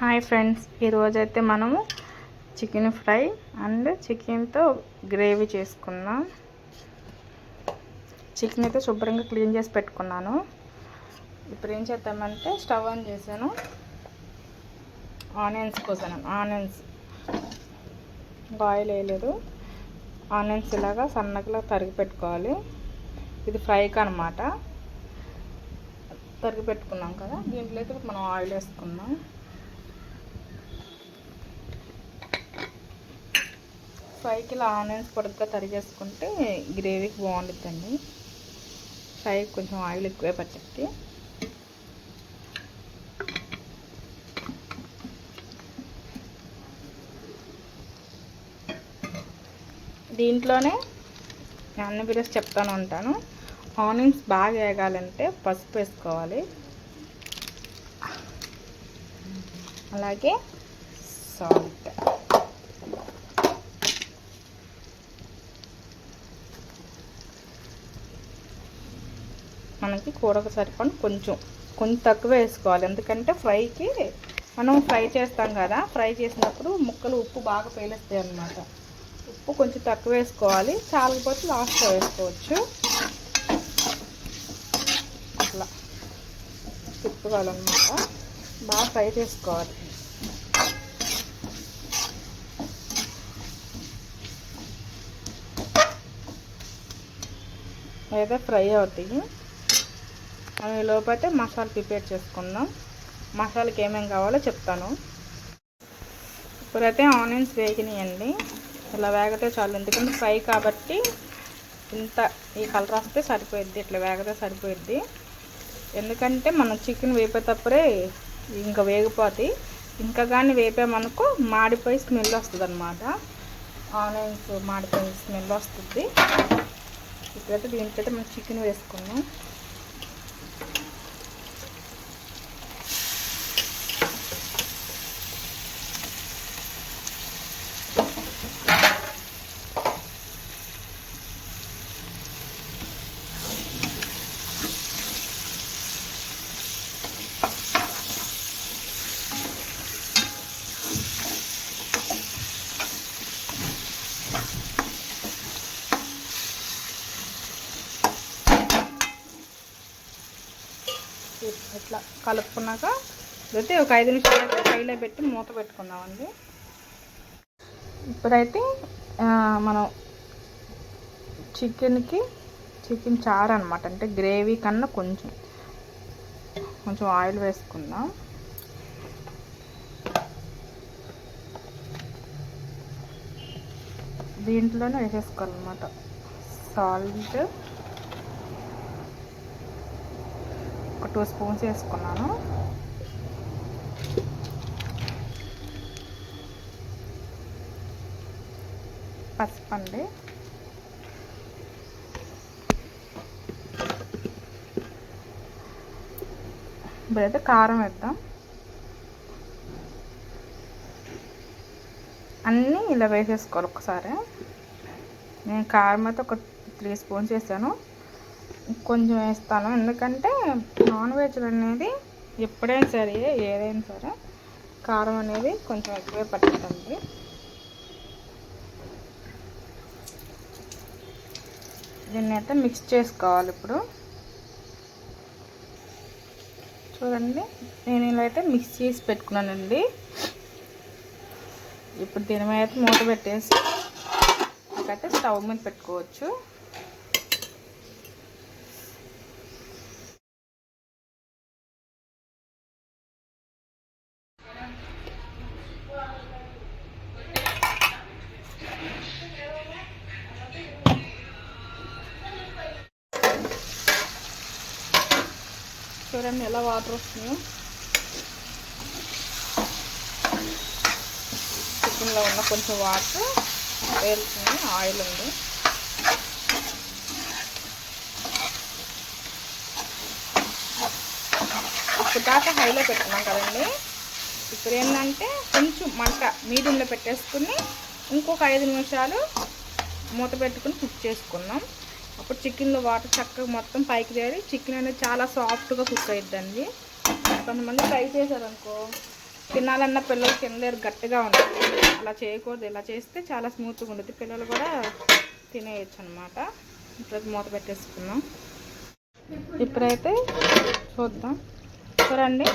Hi friends ఈరోజైతే మనము chicken fry and చికెన్తో గ్రేవీ చేసుకుందాం. చికెన్ అయితే శుభ్రంగా క్లీన్ చేసి పెట్టుకున్నాను. ఇప్పుడు ఏం చేద్దామంటే స్టవ్ ఆన్ చేశాను. ఆనియన్స్ కోసాను. ఆనియన్స్ ఆయిల్ వేయలేదు ఆనియన్స్ ఇలాగా సన్నగా తరిగి పెట్టుకోవాలి. ఇది ఫ్రైకి అనమాట తరిగి పెట్టుకున్నాం కదా. దీంట్లో అయితే మనం ఆయిల్ వేసుకుందాం. ఫ్రైకి ఇలా ఆనియన్స్ పొడుగ్గా తరిగేసుకుంటే గ్రేవీకి బాగుంటుందండి ఫ్రైకి కొంచెం ఆయిల్ ఎక్కువే పట్టింది దీంట్లోనే అన్ని వీడియోస్ చెప్తాను ఉంటాను. ఆనియన్స్ బాగా వేగాలంటే పసుపు వేసుకోవాలి. అలాగే సాల్ట్. మనకి కూరకు సరిపడి కొంచెం కొంచెం తక్కువ వేసుకోవాలి. ఎందుకంటే ఫ్రైకి మనం ఫ్రై చేస్తాం కదా ఫ్రై చేసినప్పుడు ముక్కలు ఉప్పు బాగా పేలుస్తాయి అన్నమాట. ఉప్పు కొంచెం తక్కువ వేసుకోవాలి. చాలకపోతే లాస్ట్లో వేసుకోవచ్చు. అట్లా తిప్పుకోవాలన్నమాట. బాగా ఫ్రై చేసుకోవాలి. అయితే ఫ్రై అవుతాయి. మనం ఈ లోపైతే మసాలా ప్రిపేర్ చేసుకుందాం. మసాలాకి ఏమేమి కావాలో చెప్తాను. ఇప్పుడైతే ఆనియన్స్ వేగినాయండి. ఇలా వేగితే చాలు ఎందుకంటే ఫ్రై కాబట్టి ఇంత ఈ కలర్ వస్తే సరిపోయిద్ది ఇట్లా వేగితే సరిపోయిద్ది. ఎందుకంటే మనం చికెన్ వేపేటప్పుడే ఇంకా వేగిపోతాయి ఇంకా కానీ వేపామనుకో మాడిపోయి స్మెల్ వస్తుంది అనమాట ఆనియన్స్ మాడిపోయి స్మెల్ వస్తుంది. ఇప్పుడైతే దీనికైతే మనం చికెన్ వేసుకున్నాం ఇట్లా కలుపుకున్నాక అయితే ఒక ఐదు నిమిషాలు అయితే ఫ్రైలో పెట్టి మూత పెట్టుకుందామండి. ఇప్పుడైతే మనం చికెన్కి చికెన్ చారు అనమాట అంటే గ్రేవీ కన్నా కొంచెం కొంచెం ఆయిల్ వేసుకుందాం. దీంట్లోనే వేసేసుకోవాలన్నమాట. సాల్ట్ ఒక టూ స్పూన్స్ వేసుకున్నాను. పసుపు అండి. ఇప్పుడైతే కారం వేద్దాం. అన్నీ ఇలా వేసేసుకోవాలి ఒకసారి. నేను కారం అయితే ఒక త్రీ స్పూన్స్ వేసాను. కొంచెం వేస్తాను. ఎందుకంటే నాన్ వెజ్ అనేది ఎప్పుడైనా సరే ఏదైనా సరే కారం అనేది కొంచెం ఎక్కువే పట్టుతుంది దీన్ని అయితే మిక్స్ చేసుకోవాలి ఇప్పుడు. చూడండి నేను ఇలా అయితే మిక్స్ చేసి పెట్టుకున్నానండి. ఇప్పుడు దీని మీద అయితే మూత పెట్టేసి నాకైతే స్టవ్ మీద పెట్టుకోవచ్చు. చాలా వాటర్ వస్తుంది చికెన్లో ఉన్న కొంచెం వాటర్ వేలుతుంది ఆయిల్ ఉంది ఇప్పుడు దాకా హైలో పెట్టుకున్నాం కదండి. ఇప్పుడు ఏంటంటే కొంచెం మంట మీడియంలో పెట్టేసుకుని ఇంకొక ఐదు నిమిషాలు మూత పెట్టుకుని కుక్ చేసుకుందాం అప్పుడు చికెన్లో వాటర్ చక్కగా మొత్తం పైకి తేరి చికెన్ అనేది చాలా సాఫ్ట్గా కుక్ అయిద్దండి. కొంతమంది ఫ్రై చేశారనుకో తినాలన్న పిల్లలు తినలేరు గట్టిగా ఉంటుంది అలా చేయకూడదు. ఇలా చేస్తే చాలా స్మూత్గా ఉంటుంది పిల్లలు కూడా తినేయచ్చు అనమాట ఇప్పుడు మూత పెట్టేసుకున్నాం ఇప్పుడైతే చూద్దాం. చూడండి.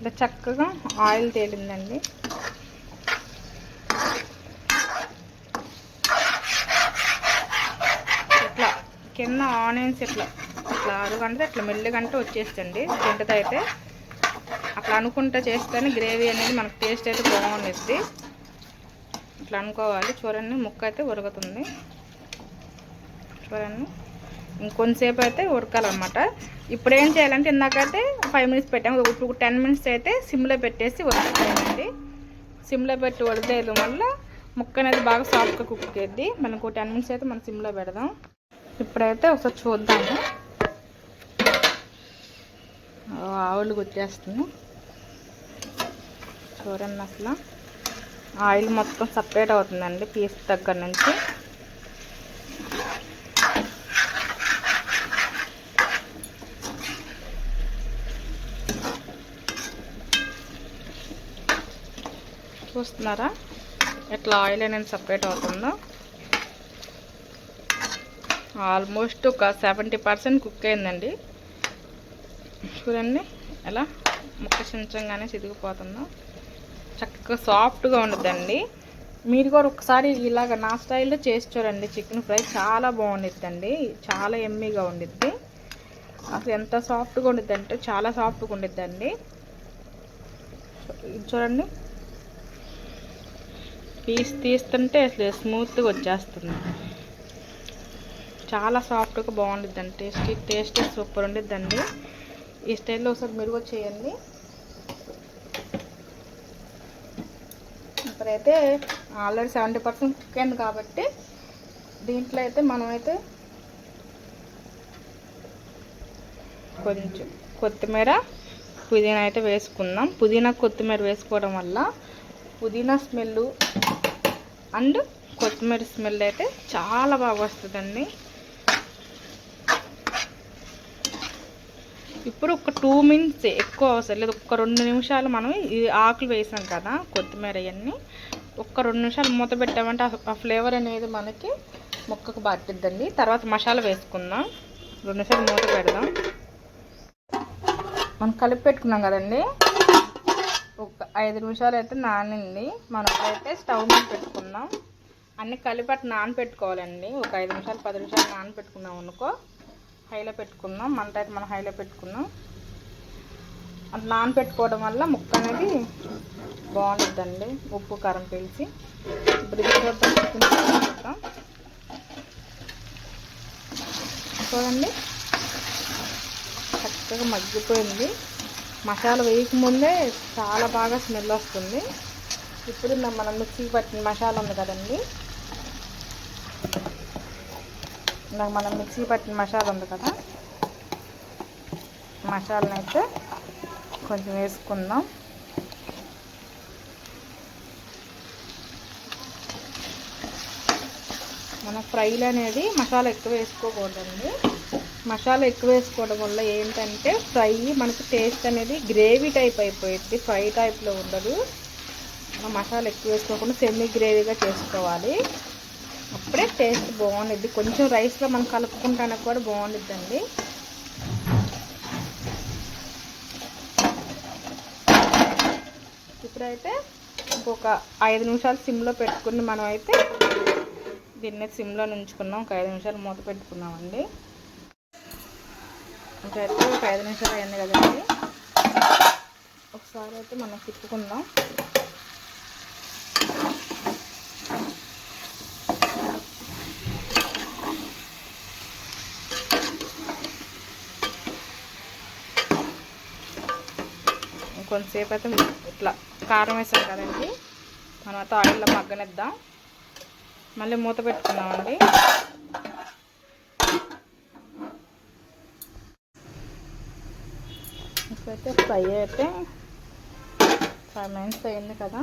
ఇలా చక్కగా ఆయిల్ తేలిందండి ఇట్లా కింద ఆనియన్స్ ఇట్లా ఇట్లా అరుగంటే ఇట్లా మెల్లిగంటే వచ్చేస్తండి తింటది అయితే అట్లా అనుకుంటే చేస్తేనే. గ్రేవీ అనేది మనకు టేస్ట్ అయితే బాగుండిద్ది. ఇట్లా అనుకోవాలి. చూడండి ముక్క అయితే ఉరుగుతుంది చూడండి ఇంకొంతసేపు అయితే ఉడకాలన్నమాట ఇప్పుడు ఏం చేయాలంటే ఇందాకైతే ఫైవ్ మినిట్స్ పెట్టాము ఇప్పుడు టెన్ మినిట్స్ అయితే సిమ్లో పెట్టేసి ఉడకాలండి సిమ్లో పెట్టి ఉడకేయడం వల్ల ముక్క అనేది బాగా సాఫ్ట్గా కుక్ అయ్యింది మనకు టెన్ మినిట్స్ అయితే మనం సిమ్లో పెడదాం. ఇప్పుడైతే ఒకసారి చూద్దాము. ఆవులు గుచ్చేస్తుంది చూడండి అసలు. ఆయిల్ మొత్తం సపరేట్ అవుతుందండి పీస్ దగ్గర నుంచి. చూస్తున్నారా? ఎట్లా ఆయిల్ అనేది సపరేట్ అవుతుందో. ఆల్మోస్ట్ ఒక సెవెంటీ పర్సెంట్ కుక్ అయిందండి. చూడండి ఎలా ముక్క చించంగానే చిదిగిపోతుందో చక్కగా సాఫ్ట్గా ఉండదండి మీరు కూడా ఒకసారి ఇలాగ నా స్టైల్లో చేసి చూడండి. చికెన్ ఫ్రై చాలా బాగుండిద్దండి. చాలా ఎమ్మీగా ఉండిద్ది. అసలు ఎంత సాఫ్ట్గా ఉండిద్ది అంటే చాలా సాఫ్ట్గా ఉండిద్దండి. చూడండి. పీస్ తీస్తుంటే అసలు స్మూత్గా వచ్చేస్తుంది. చాలా సాఫ్ట్గా బాగుండిద్దండి. టేస్టీ టేస్ట్ సూపర్ ఉండిద్దండి. ఈ స్టైల్లో ఒకసారి మీరు కూడా చేయండి. ఇప్పుడైతే ఆల్రెడీ సెవెంటీ పర్సెంట్ కుక్ అయింది కాబట్టి దీంట్లో అయితే మనమైతే కొంచెం కొత్తిమీర పుదీనా అయితే వేసుకుందాం. పుదీనా కొత్తిమీర వేసుకోవడం వల్ల పుదీనా స్మెల్ అండ్ కొత్తిమీర స్మెల్ అయితే చాలా బాగా వస్తుందండి. ఇప్పుడు ఒక టూ మినిట్స్ ఎక్కువ అవసరం లేదు. ఒక రెండు నిమిషాలు మనం ఈ ఆకులు వేసాం కదా కొత్తిమీర ఇవన్నీ. ఒక్క రెండు నిమిషాలు మూత పెట్టామంటే ఆ ఫ్లేవర్ అనేది మనకి మొక్కకు పట్టిద్దండి తర్వాత మసాలా వేసుకుందాం. రెండు నిమిషాలు మూత పెడదాం. మనం కలిపి పెట్టుకున్నాం కదండి. ఒక ఐదు నిమిషాలు అయితే నానింది. మనం అయితే స్టవ్ మీద పెట్టుకుందాం. అన్నీ కలిపి నానపెట్టుకోవాలండి. ఒక ఐదు నిమిషాలు పది నిమిషాలు నానపెట్టుకున్నాం అనుకో. హైలో పెట్టుకుందాం. మంట అయితే మనం హైలో పెట్టుకుందాం. అట్లా నానపెట్టుకోవడం వల్ల ముక్క అనేది బాగుంటుందండి. ఉప్పు కారం పీల్చి. ఇప్పుడు ఇది చూద్దాం చూడండి. చక్కగా మగ్గిపోయింది. మసాలా వేయకముందే చాలా బాగా స్మెల్ వస్తుంది. ఇప్పుడు మనం మిక్సీకి పట్టిన మసాలా ఉంది కదండి. ఇందాక మనం మిక్సీ పట్టిన మసాలా ఉంది కదా మసాలను అయితే కొంచెం వేసుకుందాం. మన ఫ్రైలు అనేది మసాలా ఎక్కువ వేసుకోకూడదండి. మసాలా ఎక్కువ వేసుకోవడం వల్ల ఏంటంటే ఫ్రై మనకు టేస్ట్ అనేది గ్రేవీ టైప్ అయిపోయింది ఫ్రై టైప్లో ఉండదు. మసాలా ఎక్కువ వేసుకోకుండా సెమీ గ్రేవీగా చేసుకోవాలి. అప్పుడే టేస్ట్ బాగుండిద్ది. కొంచెం రైస్లో మనం కలుపుకుంటానికి కూడా బాగుండిద్దండి. ఇప్పుడైతే ఇంకొక ఐదు నిమిషాలు సిమ్లో పెట్టుకుని మనం అయితే దీన్ని సిమ్లో నుంచుకున్నాం. ఒక ఐదు నిమిషాలు మూత పెట్టుకున్నామండి. ఇంకైతే ఒక ఐదు నిమిషాలు అయింది కదండి. ఒకసారి అయితే మనం తిప్పుకుందాం. కొంతసేపు అయితే ఇట్లా కారం వేసాం కదండి. మనం అయితే ఆయిల్లో మగ్గనిద్దాం. మళ్ళీ మూత పెట్టుకుందామండి. ఇప్పుడైతే ఫ్రై అయితే ఫైవ్ మినిట్స్ అయింది కదా.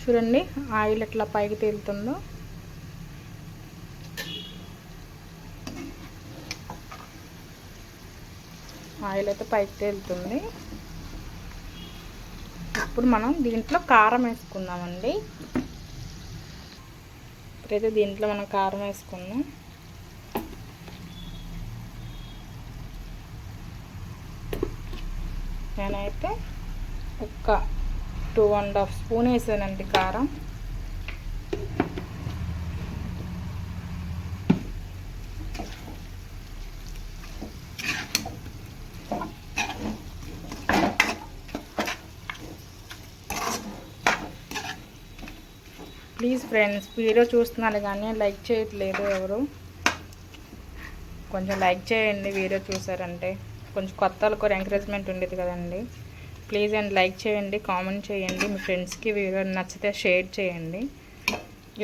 చూడండి ఆయిల్ ఎట్లా పైకి తేలుతుందో. ఆయిల్ అయితే పైకి తేలుతుంది. ఇప్పుడు మనం దీంట్లో కారం వేసుకుందామండి. ఇప్పుడైతే దీంట్లో మనం కారం వేసుకుందాం. నేనైతే ఒక టూ అండ్ హాఫ్ స్పూన్ వేసానండి కారం ప్లీజ్ ఫ్రెండ్స్ వీడియో చూస్తున్నారు కానీ లైక్ చేయట్లేదు ఎవరు. కొంచెం లైక్ చేయండి వీడియో చూసారంటే. కొంచెం కొత్త వాళ్ళకి ఎంకరేజ్మెంట్ ఉండేది కదండి. ప్లీజ్ అండ్ లైక్ చేయండి కామెంట్ చేయండి మీ ఫ్రెండ్స్కి వీడియో నచ్చితే షేర్ చేయండి.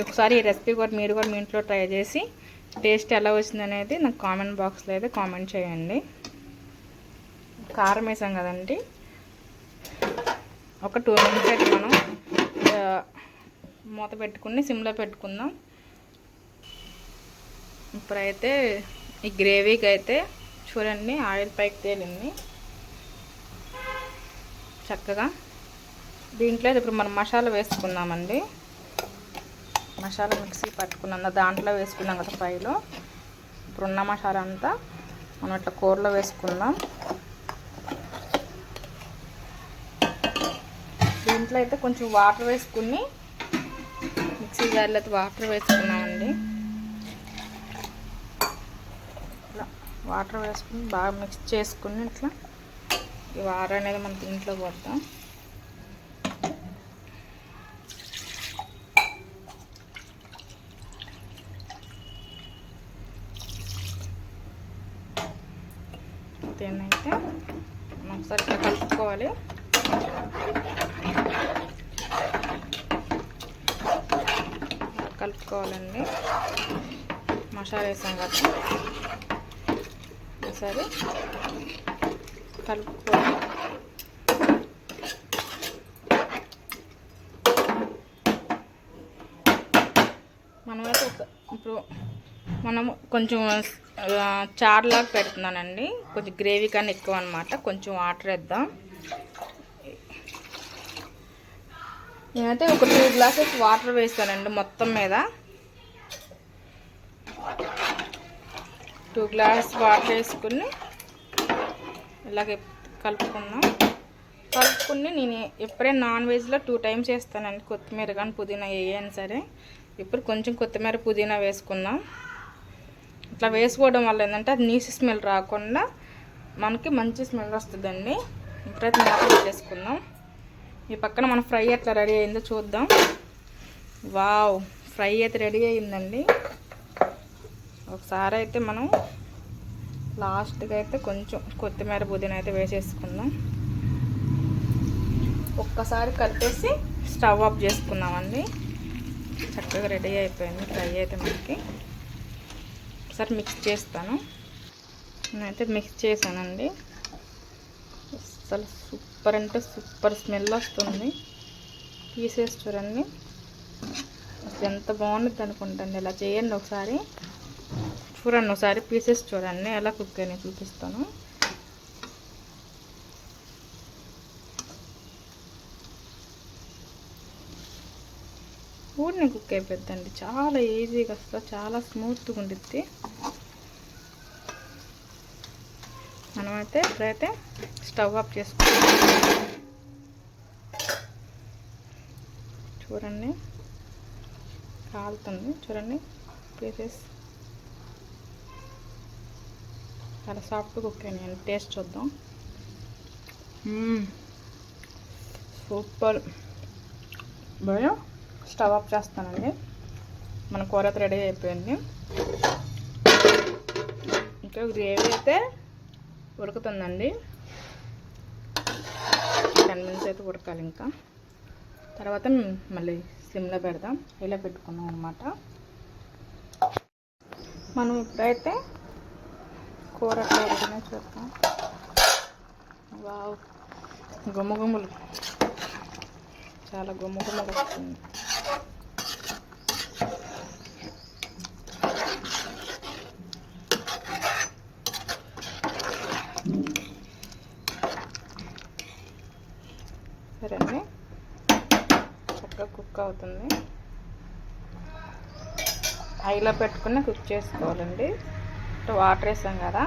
ఒకసారి ఈ రెసిపీ కూడా మీరు కూడా మీ ఇంట్లో ట్రై చేసి టేస్ట్ ఎలా వచ్చిందనేది నాకు కామెంట్ బాక్స్లో అయితే కామెంట్ చేయండి. కారం వేసాం కదండి. ఒక టూ మినిట్స్ అయితే మనం మూత పెట్టుకుని సిమ్లో పెట్టుకుందాం. ఇప్పుడైతే ఈ గ్రేవీకి అయితే చూడండి ఆయిల్ పైకి తేలింది. చక్కగా దీంట్లో ఇప్పుడు మనం మసాలా వేసుకుందామండి. మసాలా మిక్సీ పట్టుకున్నాం దాంట్లో వేసుకున్నాం కదా ఫ్రైలో. ఇప్పుడున్న మసాలా అంతా మనం ఇట్లా కూరలో వేసుకుందాం. దీంట్లో అయితే కొంచెం వాటర్ వేసుకుని మిక్సీ అయితే వాటర్ వేసుకున్నామండి. ఇట్లా వాటర్ వేసుకుని బాగా మిక్స్ చేసుకుని ఇట్లా ఈ వాటర్ అనేది మనం దీంట్లో పోతాం దీన్నైతే మనం ఒకసారి కలుపుకోవాలి. కలుపుకోవాలండి. మసాలా వేసాం కదా. ఒకసారి కలుపుకోవాలి మనమైతే ఇప్పుడు మనము కొంచెం చార్లాగా పెడుతున్నానండి. కొంచెం గ్రేవీ కానీ ఎక్కువ అనమాట కొంచెం వాటర్ వేద్దాం. నేనైతే ఒక టూ గ్లాసెస్ వాటర్ వేస్తానండి మొత్తం మీద. టూ గ్లాస్ వాటర్ వేసుకుని ఇలాగే కలుపుకున్నాం. కలుపుకుని నేను ఎప్పుడే నాన్ వెజ్లో టూ టైమ్స్ వేస్తానండి కొత్తిమీర కానీ పుదీనా వేయని సరే. ఇప్పుడు కొంచెం కొత్తిమీర పుదీనా వేసుకుందాం. ఇట్లా వేసుకోవడం వల్ల ఏంటంటే అది నీసి స్మెల్ రాకుండా మనకి మంచి స్మెల్ వస్తుందండి. ఇప్పుడైతే నాకు చేసుకుందాం ఈ పక్కన మన ఫ్రై ఎట్లా రెడీ అయిందో చూద్దాం. వావ్ ఫ్రై అయితే రెడీ అయిందండి ఒకసారి అయితే మనం లాస్ట్గా అయితే కొంచెం కొత్తిమీర పుదీనా అయితే వేసేసుకుందాం. ఒక్కసారి కలిపేసి స్టవ్ ఆఫ్ చేసుకున్నామండి చక్కగా రెడీ అయిపోయింది ఫ్రై అయితే మనకి. ఒకసారి మిక్స్ చేస్తాను. నేనైతే మిక్స్ చేశానండి. అసలు సూపర్ అంటే సూపర్ స్మెల్ వస్తుంది. పీసెస్ చూడండి అసలు ఎంత బాగుంటుంది అనుకుంటాను. ఇలా చేయండి ఒకసారి. చూడండి ఒకసారి పీసెస్ చూడండి. ఎలా కుక్ అని చూపిస్తాను. ఊరిని కుక్ అయిపోద్దండి. చాలా ఈజీగా వస్తుంది చాలా స్మూత్గా ఉండిద్ది. మనమైతే ఇప్పుడైతే స్టవ్ ఆఫ్ చేసుకుంటాం చూడండి. కాలుతుంది. చూడండి. పీసెస్. చాలా సాఫ్ట్ కుక్ అయినాయి. టేస్ట్ చూద్దాం. సూపర్. భయ స్టవ్ ఆఫ్ చేస్తానండి. మన కూర రెడీ అయిపోయింది. ఇంకా గ్రేవీ అయితే ఉడుకుతుందండి. టెన్ మినిట్స్ అయితే ఉడకాలి ఇంకా. తర్వాత మళ్ళీ సిమ్లో పెడదాం. ఇలా పెట్టుకున్నాం అనమాట మనం ఇప్పుడైతే కూర కూరగానే చూద్దాం. వావ్. గుమ్మ గుమ్మలు చాలా గుమ్మ గుమ్మలు వస్తుంది. చక్కగా అవుతుంది హైలో పెట్టుకుని కుక్ చేసుకోవాలండి. ఇటు వాటర్ వేసాం కదా.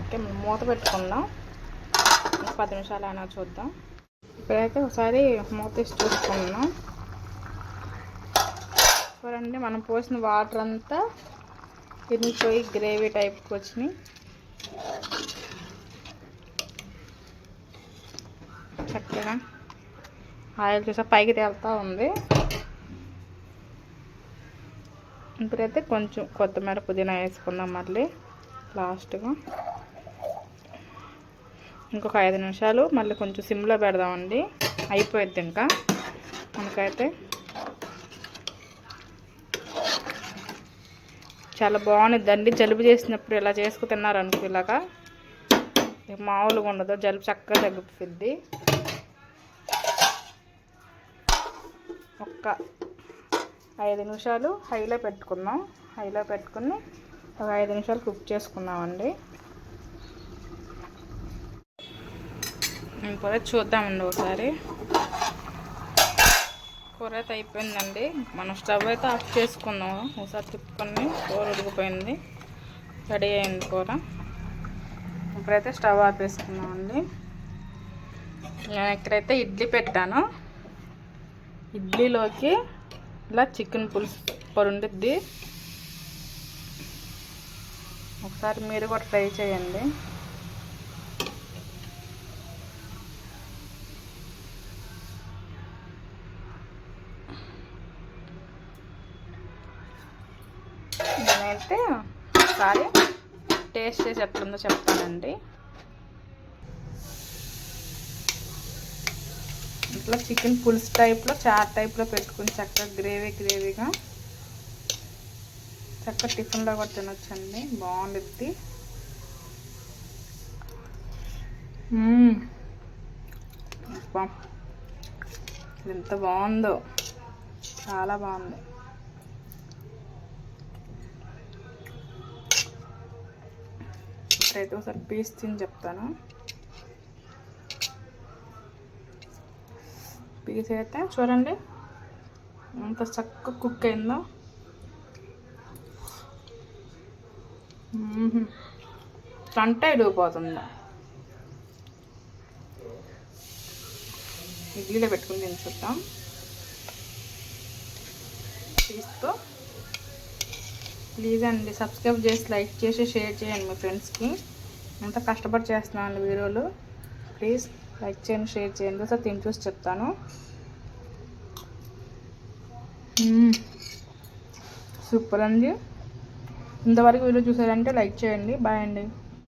ఓకే మూత పెట్టుకుందాం. పది నిమిషాలు అయినా చూద్దాం. ఇప్పుడైతే ఒకసారి మూత వేసి చూసుకుందాం. చూడండి మనం పోసిన వాటర్ అంతా తినిపోయి గ్రేవీ టైప్కి వచ్చినాయి. చక్కగా ఆయిల్ చూసా పైకి తేలుతూ ఉంది. ఇప్పుడైతే కొంచెం కొత్తిమీర పుదీనా వేసుకుందాం మళ్ళీ లాస్ట్గా. ఇంకొక ఐదు నిమిషాలు మళ్ళీ కొంచెం సిమ్లో పెడదామండి. అయిపోయింది ఇంకా. మనకైతే చాలా బాగుండిద్దండి. జలుబు చేసినప్పుడు ఇలా చేసుకు తిన్నారనుకో ఇలాగా. మామూలుగా ఉండదు జలుబు చక్కగా తగ్గిపోద్ది. ఒక ఐదు నిమిషాలు హైలో పెట్టుకుందాం. హైలో పెట్టుకుని ఒక ఐదు నిమిషాలు కుక్ చేసుకుందామండి. కూర చూద్దామండి ఒకసారి. కూర అయితే అయిపోయిందండి. మనం స్టవ్ అయితే ఆఫ్ చేసుకుందాం. ఒకసారి తిప్పుకొని కూర ఉడికిపోయింది. రెడీ అయింది కూర. ఇప్పుడైతే స్టవ్ ఆపేసుకున్నామండి నేను ఇక్కడైతే ఇడ్లీ పెట్టాను. ఇడ్లీలోకి ఇలా చికెన్ పులుసు సూపర్ ఉండిద్ది ఒకసారి మీరు కూడా ట్రై చేయండి. నేనైతే ఒకసారి టేస్ట్ చేసి ఎట్లుందో చెప్తానండి. ఇట్లా చికెన్ పులుసు టైప్లో చాట్ టైప్లో పెట్టుకుని చక్కగా గ్రేవీ గ్రేవీగా చక్కగా టిఫిన్లో కూడా తినొచ్చండి. బాగుంటుంది ఎంత బాగుందో. చాలా బాగుంది. ఇప్పుడైతే ఒకసారి పీస్ తిని చెప్తాను. పీస్ అయితే చూడండి. ఎంత చక్కగా కుక్ అయిందో. కంట ఇడిగిపోతుంది. ఇడ్లీలో పెట్టుకుని తిని చూద్దాం. తీస్తూ ప్లీజ్ అండి సబ్స్క్రైబ్ చేసి లైక్ చేసి షేర్ చేయండి మీ ఫ్రెండ్స్కి. ఎంత కష్టపడి చేస్తున్నాను అండి వీడియోలు. ప్లీజ్. లైక్ చేయండి షేర్ చేయండి. సార్ తిని చూసి చెప్తాను. సూపర్ అండి. ఇంతవరకు వీడియో చూసారంటే లైక్ చేయండి. బాయ్ అండి.